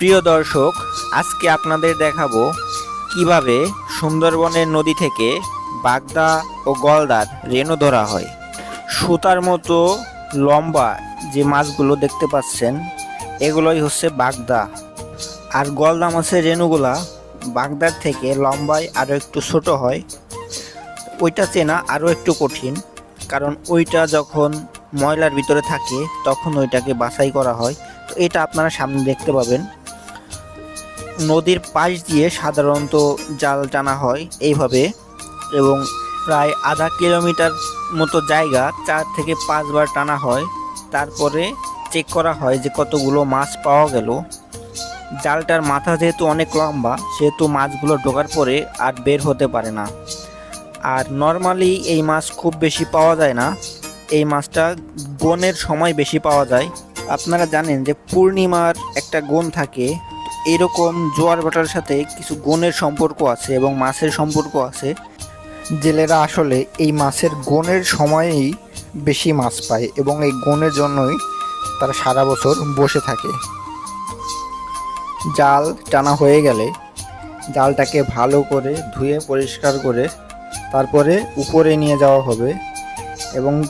প্রিয় দর্শক, আজকে আপনাদের দেখাবো কীভাবে সুন্দরবনের নদী থেকে বাগদা ও গলদার রেণু ধরা হয়। সুতার মতো লম্বা যে মাছগুলো দেখতে পাচ্ছেন, এগুলোই হচ্ছে বাগদা। আর গলদা মাছের রেণুগুলা বাগদার থেকে লম্বায় আরও একটু ছোট হয়। ওইটা চেনা আরও একটু কঠিন, কারণ ওইটা যখন ময়লার ভিতরে থাকে, তখন ওইটাকে বাছাই করা হয়। তো এটা আপনারা সামনে দেখতে পাবেন। নদীর পাশ দিয়ে সাধারণত জাল টানা হয় এইভাবে এবং প্রায় আধা কিলোমিটার মতো জায়গা চার থেকে পাঁচবার টানা হয়। তারপরে চেক করা হয় যে কতগুলো মাছ পাওয়া গেল। জালটার মাথা যেহেতু অনেক লম্বা, সেহেতু মাছগুলো ঢোকার পরে আর বের হতে পারে না। আর নর্মালি এই মাছ খুব বেশি পাওয়া যায় না। এই মাছটা গনের সময় বেশি পাওয়া যায়। আপনারা জানেন যে পূর্ণিমার একটা গন থাকে এরকম জোয়ার ভাটার সাথে কিছু গনের সম্পর্ক আছে এবং মাছের সম্পর্ক আছে। জেলেরা আসলে এই মাছের গনের সময়েই বেশি মাছ পায় এবং এই গনের জন্যই তারা সারা বছর বসে থাকে। জাল টানা হয়ে গেলে জালটাকে ভালো করে ধুয়ে পরিষ্কার করে তারপরে উপরে নিয়ে যাওয়া হবে এবং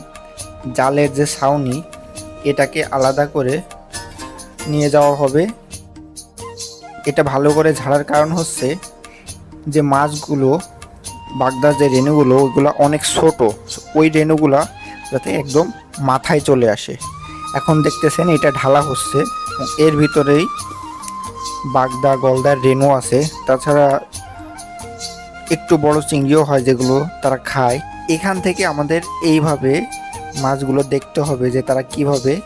জালের যে ছাউনি এটাকে আলাদা করে নিয়ে যাওয়া হবে এটা ভালো করে ঝাড়ার কারণ হচ্ছে যে মাছগুলো, বাগদার যে রেণুগুলো ওইগুলো অনেক ছোট। ওই রেণুগুলা যাতে একদম মাথায় চলে আসে। এখন দেখতেছেন এটা ঢালা হচ্ছে। এর ভিতরেই বাগদা, গলদার রেণু আছে। তাছাড়া একটু বড় চিংড়িও হয় যেগুলো তারা খায়। এখান থেকে আমাদের এইভাবে মাছগুলো দেখতে হবে যে তারা কীভাবে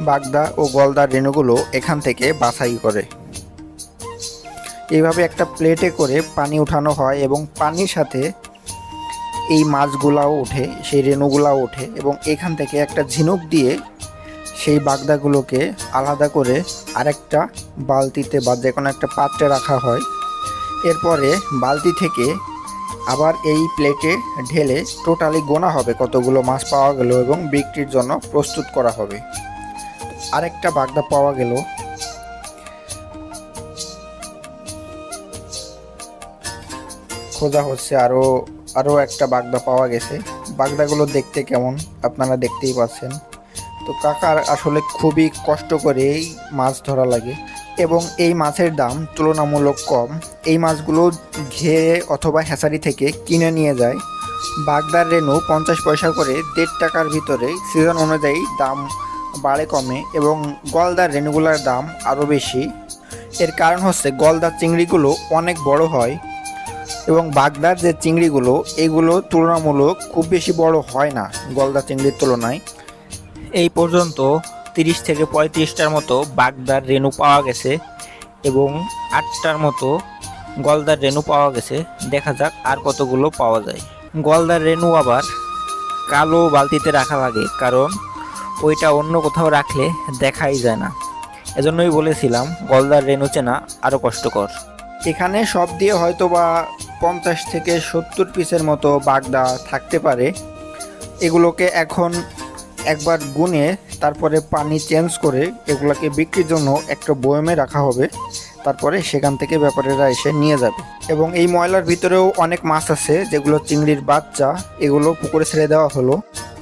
বাগদা ও গলদার রেণুগুলো এখান থেকে বাছাই করে। এইভাবে একটা প্লেটে করে পানি উঠানো হয় এবং পানির সাথে এই মাছগুলাও ওঠে, সেই রেণুগুলাও ওঠে এবং এখান থেকে একটা ঝিনুক দিয়ে সেই বাগদাগুলোকে আলাদা করে আরেকটা বালতিতে বা যে কোনো একটা পাত্রে রাখা হয়। এরপরে বালতি থেকে আবার এই প্লেটে ঢেলে টোটালি গোনা হবে কতগুলো মাছ পাওয়া গেল এবং বিক্রির জন্য প্রস্তুত করা হবে। আরেকটা বাগদা পাওয়া গেল। খোঁজা হচ্ছে আরও আরও একটা বাগদা পাওয়া গেছে। বাগদাগুলো দেখতে কেমন, আপনারা দেখতেই পাচ্ছেন। তো কাকার আসলে খুবই কষ্ট করেই মাছ ধরা লাগে এবং এই মাছের দাম তুলনামূলক কম। এই মাছগুলো ঘেয়ে অথবা হ্যাচারি থেকে কিনে নিয়ে যায়। বাগদার রেনু পঞ্চাশ পয়সা করে দেড় টাকার ভিতরে সিজন অনুযায়ী দাম বাড়ে কমে এবং গলদার রেনুগুলার দাম আরও বেশি। এর কারণ হচ্ছে গলদার চিংড়িগুলো অনেক বড় হয়। এবং বাগদার যে চিংড়িগুলো, এগুলো তুলনামূলক খুব বেশি বড় হয় না গলদা চিংড়ির তুলনায়। এই পর্যন্ত তিরিশ থেকে পঁয়ত্রিশটার মতো বাগদার রেণু পাওয়া গেছে এবং আটটার মতো গলদার রেণু পাওয়া গেছে। দেখা যাক আর কতগুলো পাওয়া যায়। গলদার রেণু আবার কালো বালতিতে রাখা লাগে, কারণ ওইটা অন্য কোথাও রাখলে দেখাই যায় না। এজন্যই বলেছিলাম গলদার রেণু চেনা আরও কষ্টকর। এখানে সব দিয়ে হয়তো বা পঞ্চাশ থেকে সত্তর পিসের মতো বাগদা থাকতে পারে। এগুলোকে এখন একবার গুনে তারপরে পানি চেঞ্জ করে এগুলোকে বিক্রির জন্য একটা বয়মে রাখা হবে। তারপরে সেখান থেকে ব্যাপারীরা এসে নিয়ে যাবে। এবং এই ময়লার ভিতরেও অনেক মাছ আছে, যেগুলো চিংড়ির বাচ্চা, এগুলো পুকুরে ছেড়ে দেওয়া হলো।